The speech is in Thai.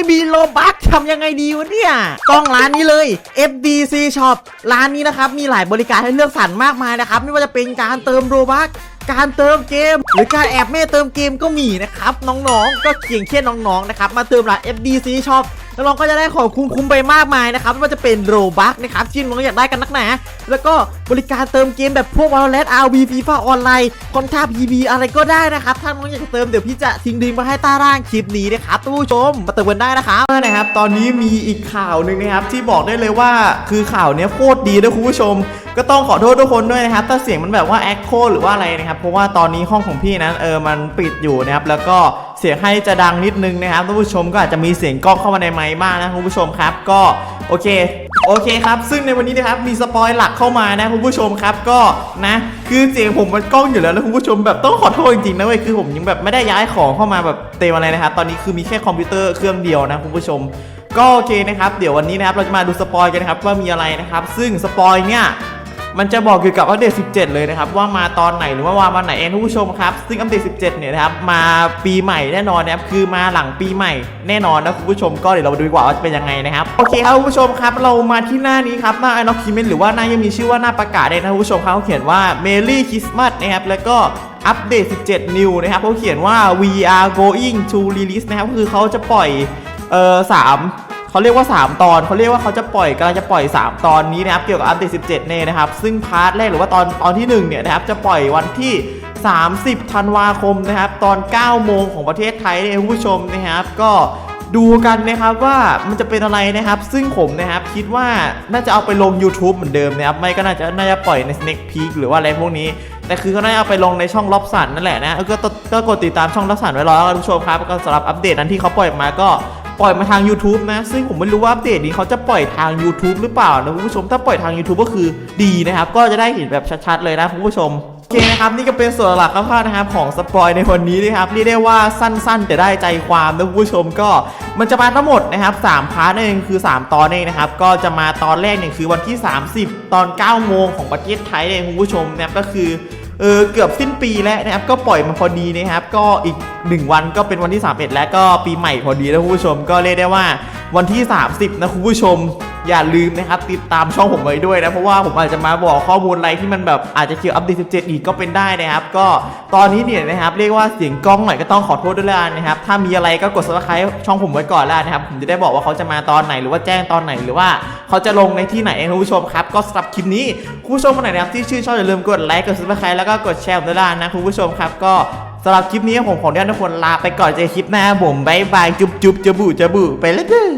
ไม่มีโลบัคทำยังไงดีวะเนี่ยกล้องร้านนี้เลย FBC Shop ร้านนี้นะครับ มีหลายบริการให้เลือกสรรมากมายนะครับ ไม่ว่าจะเป็นการเติมโลบัคการเติมเกม หรือการแอบแม่เติมเกมก็มีนะครับ น้องๆ ก็เก่งเช่นน้องๆนะครับมาเติมร้าน FBC Shop น้องก็จะได้ของคุ้มๆไปมากมายนะครับไม่ว่าจะเป็นโรบัคนะครับที่น้องอยากได้กันนักหนาแล้วก็บริการเติมเกมแบบพวก Valorant RV FIFA ออนไลน์คอนทา PB อะไรก็ได้นะครับถ้าน้องอยากจะเติมเดี๋ยวพี่จะทิ้งลิงก์มาให้ใต้ล่างคลิปนี้นะครับท่านผู้ชมมาเติมกันได้นะครับนะครับ ตอนนี้มีอีกข่าวหนึ่งนะครับที่บอกได้เลยว่าคือข่าวเนี้ยโคตรดีนะคุณผู้ชม ก็ต้องขอโทษทุกคนด้วยนะครับถ้าเสียงมันแบบว่าแอคโคหรือว่าอะไรนะครับเพราะว่าตอนนี้ห้องของพี่นั้นเออมันปิดอยู่นะครับแล้วก็ เสียงให้จะดังนิดนึงนะครับท่านผู้ชมก็อาจจะมีเสียงกล้องเข้ามาในไมค์บ้างนะคุณผู้ชมครับก็โอเคโอเคครับ ซึ่งในวันนี้นะครับมีสปอยหลักเข้ามานะคุณผู้ชมครับก็นะคือเสียงผมมันกล้องอยู่แล้วแล้วคุณผู้ชมแบบต้องขอโทษจริงๆนะเว้ยคือผมยังแบบไม่ได้ย้ายของเข้ามาแบบเต็มอะไรนะครับตอนนี้คือมีแค่คอมพิวเตอร์เครื่องเดียวนะคุณผู้ชมก็โอเคนะครับ เดี๋ยววันนี้นะครับเราจะมาดูสปอยกันนะครับว่ามีอะไรนะครับ ซึ่งสปอยเนี่ย มันจะบอกเกี่ยวกับอัปเดต 17 เลยนะครับ ว่ามาตอนไหนหรือว่าวันไหนเองทุกผู้ชมครับ ซึ่งอัปเดต 17 เนี่ยนะครับ มาปีใหม่แน่นอนนะครับ คือมาหลังปีใหม่แน่นอนนะคุณผู้ชมก็เดี๋ยวเราดูดีกว่าว่าจะเป็นยังไงนะครับ โอเคครับคุณผู้ชมครับ เรามาที่หน้านี้ครับ หน้า i n o c u m e n t หรือว่าหน้ายังมีชื่อว่าหน้าประกาศเลยนะคุณผู้ชมครับเขาเขียนว่า Merry Christmas นะครับ แล้วก็อัปเดต 17 New นะครับเขาเขียนว่า we are going to release นะครับ คือเขาจะปล่อยเอ่อสาม เขาเรียกว่า 3 ตอนเขาเรียกว่าเขาจะปล่อยกำลังจะปล่อย 3 ตอนนี้นะครับเกี่ยวกับอัปเดต 17เนี่ยนะครับซึ่งพาร์ทแรกหรือว่าตอนตอนที่1เนี่ยนะครับจะปล่อยวันที่ 30 ธันวาคมนะครับตอน 9 โมงของประเทศไทยเนี่ยคุณผู้ชมนะครับก็ดูกันนะครับว่ามันจะเป็นอะไรนะครับ ซึ่งผมนะครับคิดว่าน่าจะเอาไปลง YouTube เหมือนเดิมนะครับไม่ก็น่าจะน่าจะปล่อยใน Sneak Peek หรือว่าอะไรพวกนี้ แต่คือเขาน่าจะเอาไปลงในช่องล็อบสันนั่นแหละนะก็ก็ก็กดติดตามช่องล็อบสันไว้รอแล้วกันคุณผู้ชมครับก็สำหรับอัปเดตนั้นที่เขาปล่อยออกมาก็ ปล่อยมาทาง YouTube นะ ซึ่งผมไม่รู้ว่าอัปเดตนี้เขาจะปล่อยทาง YouTube หรือเปล่านะคุณผู้ชมถ้าปล่อยทาง YouTube ก็คือดีนะครับ ก็จะได้เห็นแบบชัดๆเลยนะคุณผู้ชมโอเคนะครับนี่ก็เป็นส่วนหลักคร่าวๆนะครับของสปอยในวันนี้นะครับเรียกได้ว่าสั้นๆ แต่ได้ใจความนะคุณผู้ชมก็มันจะมาทั้งหมดนะครับ3พาร์ทนั่นเองคือ 3 ตอนเองนะครับก็จะมาตอนแรกเนี่ยคือวันที่ 30 ตอน 9 โมงของประเทศไทยเองคุณผู้ชมนะครับก็คือ เออเกือบสิ้นปีแล้วนะครับก็ปล่อยมาพอดีนะครับ ก็อีก 1 วันก็เป็นวันที่ 31 แล้วก็ปีใหม่พอดีแล้วคุณผู้ชมก็เรียกได้ว่าวันที่ 30 นะคุณผู้ชม อย่าลืมนะครับติดตามช่องผมไว้ด้วยนะ เพราะว่าผมอาจจะมาบอกข้อมูลอะไรที่มันแบบอาจจะเกี่ยวอัปเดต 17 อีกก็เป็นได้นะครับ ก็ตอนนี้เนี่ยนะครับเรียกว่าเสียงกล้องหน่อยก็ต้องขอโทษด้วยล้วกันะครับ ถ้ามีอะไรก็กด subscribe ช่องผมไว้ก่อนล้วนะครับ ผมจะได้บอกว่าเขาจะมาตอนไหนหรือว่าแจ้งตอนไหนหรือว่าเขาจะลงในที่ไหนเองคุณผู้ชมครับ ก็สำหรับคลิปนี้คุณผู้ชมคนไหนนะครับที่ชื่นชอบอย่าลืมกดไลค์กด subscribe แล้วก็กดแชร์ด้วยละนนะคุณผู้ชมครับก็สำหรับคลิปนี้ผมขออนุญาตทุกคนลาไปก่อนเจอคลิปหน้าผมบายบายจุ๊บจุ๊บจะบูจะบูไปแล้วเด้อ